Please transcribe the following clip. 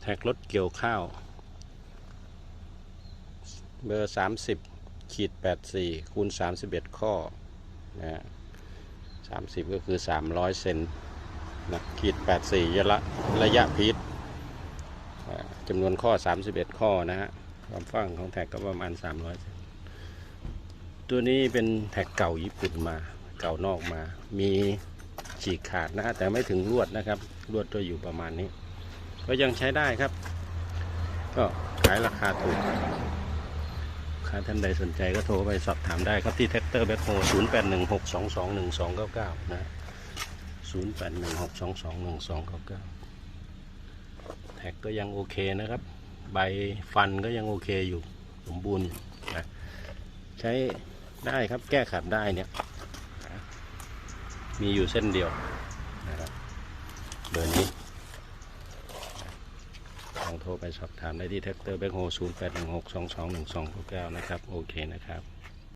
แท็กรถเกี่ยวข้าว เบอร์สามสิบขีดแปดสี่คูณสามสิบเอ็ดข้อนะฮะสามสิบก็คือสามร้อยเซนนะขีดแปดสี่ระยะระยะพีทจำนวนข้อสามสิบเอ็ดข้อนะฮะความกว้างของแท็กก็ประมาณ 300เซนตัวนี้เป็นแท็กเก่าญี่ปุ่นมา เก่านอกมา มีฉีกขาดนะฮะแต่ไม่ถึงลวดนะครับ ลวดตัวอยู่ประมาณนี้ ก็ยังใช้ได้ครับ ก็ขายราคาถูกถ้าท่านใดสนใจก็โทรไปสอบถามได้ครับที่แท็กเตอร์แบ็คโฮ0 8 1 6 2 2 1 2 9 9นะ0 8 1 6 2 2 1 2 9 9แท็กก็ยังโอเคนะครับ ใบฟันก็ยังโอเคอยู่ สมบูรณ์นะใช้ได้ครับแก้ขัดได้เนี่ย มีอยู่เส้นเดียวนะครับเบอร์นี้ องโทรไปสอบถามได้ที่แท็กเตอร์แบงโฮ0 8 1 6 2 2 1 2 9 9นะครับ โอเคนะครับ